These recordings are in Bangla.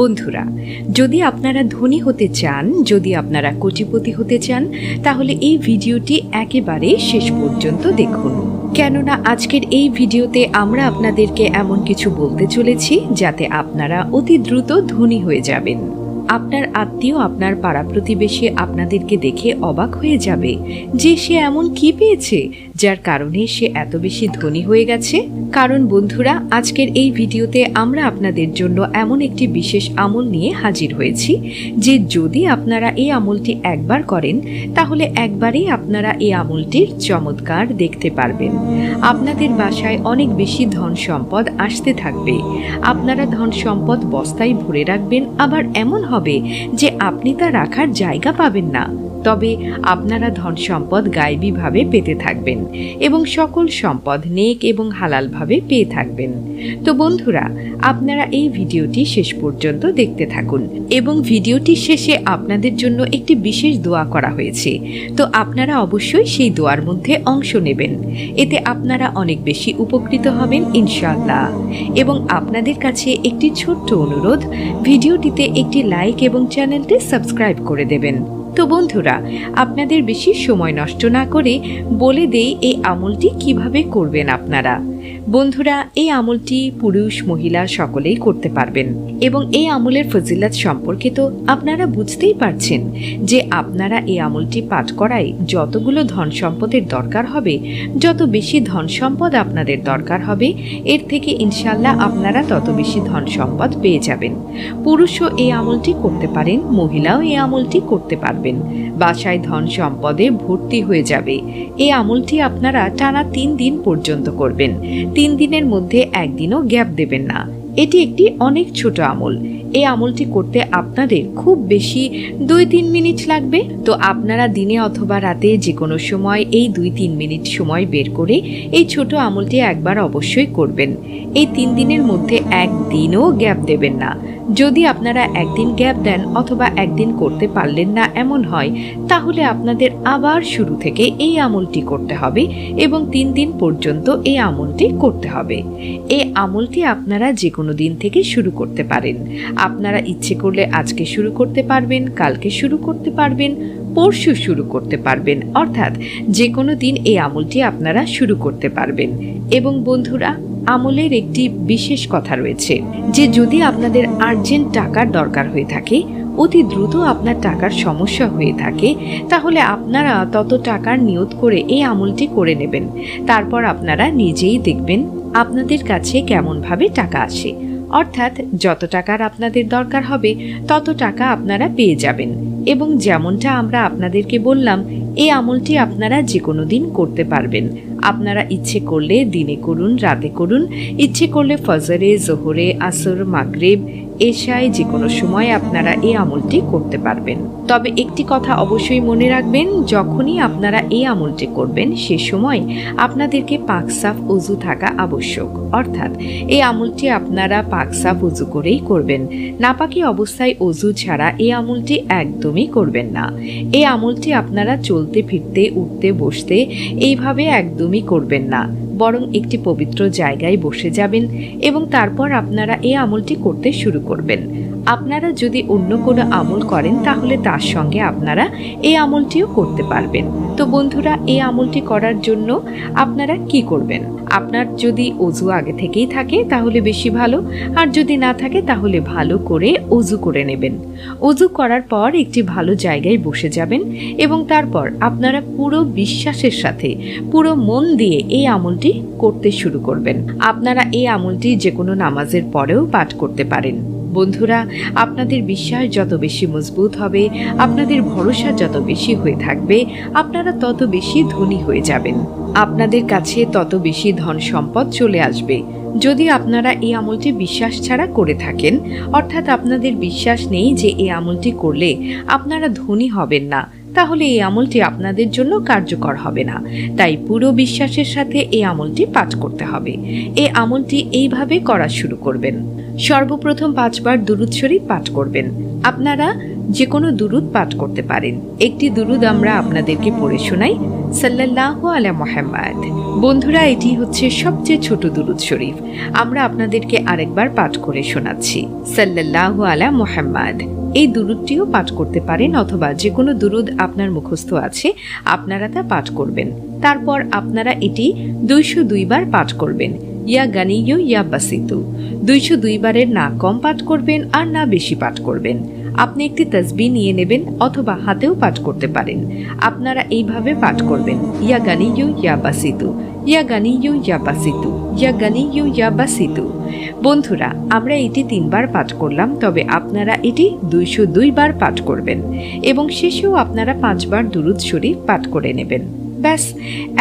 বন্ধুরা, যদি আপনারা ধনী হতে চান, যদি আপনারা কোটিপতি হতে চান, তাহলে এই ভিডিওটি একেবারে শেষ পর্যন্ত দেখুন। কেননা আজকের এই ভিডিওতে আমরা আপনাদেরকে এমন কিছু বলতে চলেছি, যাতে আপনারা অতি দ্রুত ধনী হয়ে যাবেন। আপনার আত্মীয় আপনার পাড়া প্রতিবেশী আপনাদেরকে দেখে অবাক হয়ে যাবে যে সে এমন কি পেয়েছে যার কারণে সে এত বেশি ধনী হয়ে গেছে। কারণ বন্ধুরা, আজকের এই ভিডিওতে আমরা আপনাদের জন্য এমন একটি বিশেষ আমল নিয়ে হাজির হয়েছি, যে যদি আপনারা এই আমলটি একবার করেন, তাহলে একবারেই আপনারা এই আমলটির চমৎকার দেখতে পারবেন। আপনাদের বাসায় অনেক বেশি ধন সম্পদ আসতে থাকবে। আপনারা ধন সম্পদ বস্তায় ভরে রাখবেন, আবার এমন হবে যে আপনি তা রাখার জায়গা পাবেন না। তবে আপনারা ধন সম্পদ গায়েবীভাবে পেতে থাকবেন। এবং সকল সম্পদ নেক এবং হালালভাবে পেয়ে থাকবেন। তো বন্ধুরা, আপনারা এই ভিডিওটি শেষ পর্যন্ত দেখতে থাকুন এবং ভিডিওটি শেষে আপনাদের জন্য একটি বিশেষ দোয়া করা হয়েছে। তো আপনারা অবশ্যই সেই দোয়ার মধ্যে অংশ নেবেন। এতে আপনারা অনেক বেশি উপকৃত হবেন, ইনশাআল্লাহ। এবং আপনাদের কাছে একটি ছোট্ট অনুরোধ, ভিডিওটিতে একটি লাইক এবং চ্যানেলটি সাবস্ক্রাইব করে দেবেন। তো বন্ধুরা, আপনাদের বেশি সময় নষ্ট না করে বলে দেই এই আমলটি কীভাবে করবেন আপনারা। বন্ধুরা, এই আমলটি পুরুষ, মহিলা সকলেই করতে পারবেন। এবং এই আমলের ফজিলাত সম্পর্কে তো আপনারা বুঝতেই পারছেন যে আপনারা এই আমলটি পাঠ করায় যতগুলো ধন সম্পদের দরকার হবে, যত বেশি ধন সম্পদ আপনাদের দরকার হবে, এর থেকে ইনশাল্লাহ আপনারা তত বেশি ধন সম্পদ পেয়ে যাবেন। পুরুষও এই আমলটি করতে পারেন, মহিলাও এই আমলটি করতে পারবেন। বাসায় ধন সম্পদে ভর্তি হয়ে যাবে। এই আমলটি আপনারা টানা তিন দিন পর্যন্ত করবেন। তিন দিনের মধ্যে একদিনও গ্যাপ দেবেন না। এটি একটি অনেক ছোট আমল। এই আমলটি করতে আপনাদের খুব বেশি দুই তিন মিনিট লাগবে। তো আপনারা দিনে অথবা রাতে যে কোনো সময় এই দুই তিন মিনিট সময় বের করে এই ছোট আমলটি একবার অবশ্যই করবেন। এই তিন দিনের মধ্যে একদিনও গ্যাপ দেবেন না। যদি আপনারা একদিন গ্যাপ দেন অথবা একদিন করতে পারলেন না এমন হয়, তাহলে আপনাদের আবার শুরু থেকে এই আমলটি করতে হবে এবং তিন দিন পর্যন্ত এই আমলটি করতে হবে। এই আমলটি আপনারা যে কোনো দিন থেকে শুরু করতে পারেন। আপনারা ইচ্ছে করলে আজকে শুরু করতে পারবেন, কালকে শুরু করতে পারবেন, পরশু শুরু করতে পারবেন। অর্থাৎ যে কোনো দিন এই আমলটি আপনারা শুরু করতে পারবেন। এবং বন্ধুরা, আমলের একটি বিশেষ কথা রয়েছে যে যদি আপনাদের আর্জেন্ট টাকার দরকার হয়ে থাকে, অতি দ্রুত আপনার টাকার সমস্যা হয়ে থাকে, তাহলে আপনারা তত টাকার নিয়ত করে এই আমলটি করে নেবেন। তারপর আপনারা নিজেই দেখবেন আপনাদের কাছে কেমনভাবে টাকা আসে। অর্থাৎ যত টাকার আপনাদের দরকার হবে, তত টাকা আপনারা পেয়ে যাবেন। এবং যেমনটা আমরা আপনাদেরকে বললাম, এই আমলটি আপনারা যে কোনো দিন করতে পারবেন। আপনারা ইচ্ছে করলে দিনে করুন, রাতে করুন। ইচ্ছে করলে ফজরে, জোহরে, আসর, মাগরেব এশায় যে কোনো সময় আপনারা এই আমলটি করতে পারবেন। তবে একটি কথা অবশ্যই মনে রাখবেন, যখনই আপনারা এই আমলটি করবেন, সে সময় আপনাদেরকে পাকসাফ অজু থাকা আবশ্যক। অর্থাৎ এই আমলটি আপনারা পাকসাফ অজু করেই করবেন। নাপাকি অবস্থায় অজু ছাড়া এই আমলটি একদমই করবেন না। এই আমলটি আপনারা চলতে, ফিরতে, উঠতে, বসতে এইভাবে একদমই করবেন না। বরং একটি পবিত্র জায়গায় বসে যাবেন এবং তারপর আপনারা এই আমলটি করতে শুরু করবেন। আপনারা যদি অন্য কোনো আমল করেন, তাহলে তার সঙ্গে আপনারা এই আমলটিও করতে পারবেন। তো বন্ধুরা, এই আমলটি করার জন্য আপনারা কি করবেন? আপনার যদি অজু আগে থেকেই থাকে, তাহলে বেশি ভালো, আর যদি না থাকে, তাহলে ভালো করে অজু করে নেবেন। অজু করার পর একটি ভালো জায়গায় বসে যাবেন এবং তারপর আপনারা পুরো বিশ্বাসের সাথে, পুরো মন দিয়ে এই আমলটি করতে শুরু করবেন। আপনারা এই আমলটি যে কোনো নামাজের পরেও পাঠ করতে পারেন। বন্ধুরা, আপনাদের বিশ্বাস যত বেশি মজবুত হবে, আপনাদের ভরসা যত বেশি হয়ে থাকবে, আপনারা তত বেশি ধনী হয়ে যাবেন। আপনাদের কাছে তত বেশি ধন সম্পদ চলে আসবে। যদি আপনারা এই আমলটি বিশ্বাস ছাড়া করে থাকেন, অর্থাৎ আপনাদের বিশ্বাস নেই যে এই আমলটি করলে আপনারা ধনী হবেন না, তাহলে এই আমলটি আপনাদের জন্য কার্যকর হবে না। তাই পুরো বিশ্বাসের সাথে এই আমলটি পাঠ করতে হবে। এই আমলটি এইভাবে করা শুরু করবেন। সর্বপ্রথম পাঁচবার দুরুদ শরীফ পাঠ করবেন। আপনারা যে কোনো দুরুদ পাঠ করতে পারেন। একটি দুরুদ আমরা আপনাদেরকে পড়ে শোনাই। সাল্লাল্লাহু আলা মোহাম্মদ। বন্ধুরা, এটি হচ্ছে সবচেয়ে ছোট দুরুদ শরীফ। আমরা আপনাদেরকে আরেকবার পাঠ করে শোনাচ্ছি। সাল্লাল্লাহু আলা মোহাম্মদ। এই দুরুদটিও পাঠ করতে পারেন অথবা যে কোনো দুরুদ আপনার মুখস্থ আছে, আপনারা তা পাঠ করবেন। তারপর আপনারা এটি দুইশো দুইবার পাঠ করবেন। ইয়া গানিয়ু ইয়া বাসিতু। দুইশো দুইবারের না কম পাঠ করবেন আর না বেশি পাঠ করবেন। আপনি একটি তসবি নিয়ে নেবেন অথবা হাতেও পাঠ করতে পারেন। আপনারা এইভাবে পাঠ করবেন। ইয়া গানিয়ু ইয়া বাসিতু। ইয়া গানিয়ু ইয়া বাসিতু। ইয়া গানিয়ু ইয়া বাসিতু। বন্ধুরা, আমরা এটি তিনবার পাঠ করলাম, তবে আপনারা এটি দুইশো দুইবার পাঠ করবেন। এবং শেষেও আপনারা পাঁচবার দুরুদ শরীফ পাঠ করে নেবেন। ব্যাস,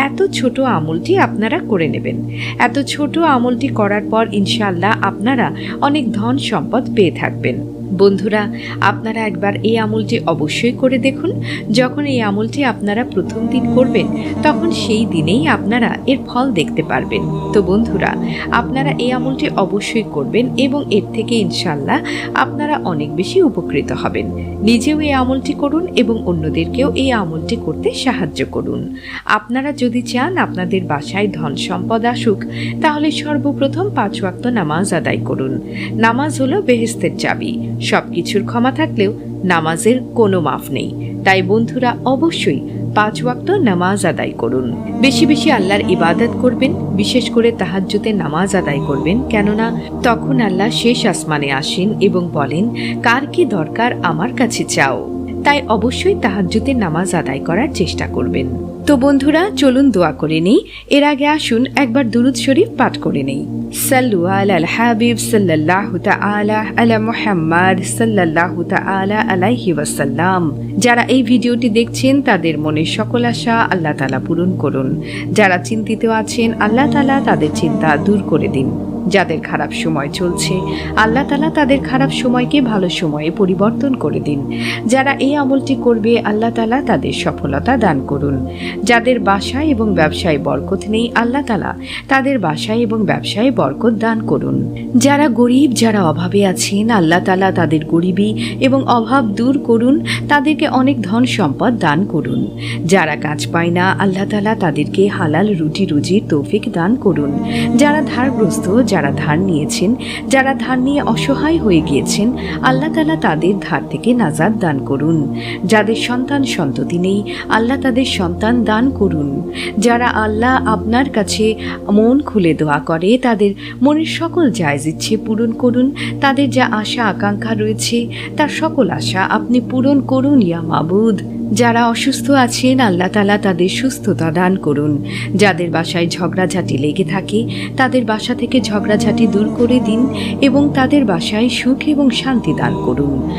এত ছোট আমলটি আপনারা করে নেবেন। এত ছোট আমলটি করার পর ইনশাল্লাহ আপনারা অনেক ধন সম্পদ পেয়ে থাকবেন। বন্ধুরা, আপনারা একবার এই আমলটি অবশ্যই করে দেখুন। যখন এই আমলটি আপনারা প্রথম দিন করবেন, তখন সেই দিনেই আপনারা এর ফল দেখতে পারবেন। তো বন্ধুরা, আপনারা এই আমলটি অবশ্যই করবেন এবং এর থেকে ইনশাল্লাহ আপনারা অনেক বেশি উপকৃত হবেন। নিজেও এই আমলটি করুন এবং অন্যদেরকেও এই আমলটি করতে সাহায্য করুন। আপনারা যদি চান আপনাদের বাসায় ধন সম্পদ আসুক, তাহলে সর্বপ্রথম পাঁচ ওয়াক্ত নামাজ আদায় করুন। নামাজ হলো বেহেস্তের চাবি। সব কিছুর ক্ষমা থাকলেও নামাজের কোনো মাফ নেই। তাই বন্ধুরা, অবশ্যই পাঁচ ওয়াক্ত নামাজ আদায় করুন। বেশি বেশি আল্লাহর ইবাদত করবেন, বিশেষ করে তাহাজ্জুতে নামাজ আদায় করবেন। কেননা, তখন আল্লাহ শেষ আসমানে আসেন এবং বলেন, কার কি দরকার আমার কাছে চাও? তাই অবশ্যই তাহাজ্জুতে নামাজ আদায় করার চেষ্টা করবেন। তো বন্ধুরা, চলুন দোয়া করে নেই। এর আগে আসুন, একবার দুরুদ শরীফ পাঠ করে নেই। সাল্লু আল হাবিব সাল্লাল্লাহু তাআলা আলা মুহাম্মদ সাল্লাল্লাহু তাআলা আলাইহি ওয়াসাল্লাম। যারা এই ভিডিওটি দেখছেন, তাদের মনের সকল আশা আল্লাহ তাআলা পূরণ করুন। যারা চিন্তিত আছেন, আল্লাহ তাআলা তাদের চিন্তা দূর করে দিন। যাদের খারাপ সময় চলছে। আল্লাহ তালা তাদের খারাপ সময়কে ভালো সময়ে পরিবর্তন করে দিন। যারা এই আমলটি করবে, আল্লাহ তালা তাদের সফলতা দান করুন। যাদের বাসায় এবং ব্যবসায় বরকত নেই, আল্লাহ তালা তাদের বাসায় এবং ব্যবসায় বরকত দান করুন। যারা গরিব, যারা অভাবে আছেন, আল্লাহ তালা তাদের গরিবী এবং অভাব দূর করুন, তাদেরকে অনেক ধন সম্পদ দান করুন। যারা কাজ পায় না, আল্লাহ তালা তাদেরকে হালাল রুটি রুজির তৌফিক দান করুন। যারা ধারগ্রস্ত যারা ধার নিয়েছেন, যারা ধার নিয়ে অসহায় হয়ে গিয়েছেন, আল্লাহ তালা তাদের ধার থেকে নাজাদ দান করুন। যাদের সন্তান সন্ততি নেই, আল্লাহ তাদের সন্তান দান করুন। যারা আল্লাহ আপনার কাছে মন খুলে দোয়া করে, তাদের মনের সকল জায়জ ইচ্ছে পূরণ করুন। তাদের যা আশা আকাঙ্ক্ষা রয়েছে, তার সকল আশা আপনি পূরণ করুন, ইয়া মাবুদ। যারা অসুস্থ আছেন, আল্লাহ তালা তাদের সুস্থতা দান করুন। যাদের বাসায় ঝগড়াঝাটি লেগে থাকে, তাদের বাসা থেকে ঝগড়াঝাটি দূর করে দিন এবং তাদের বাসায় সুখ এবং শান্তি দান করুন।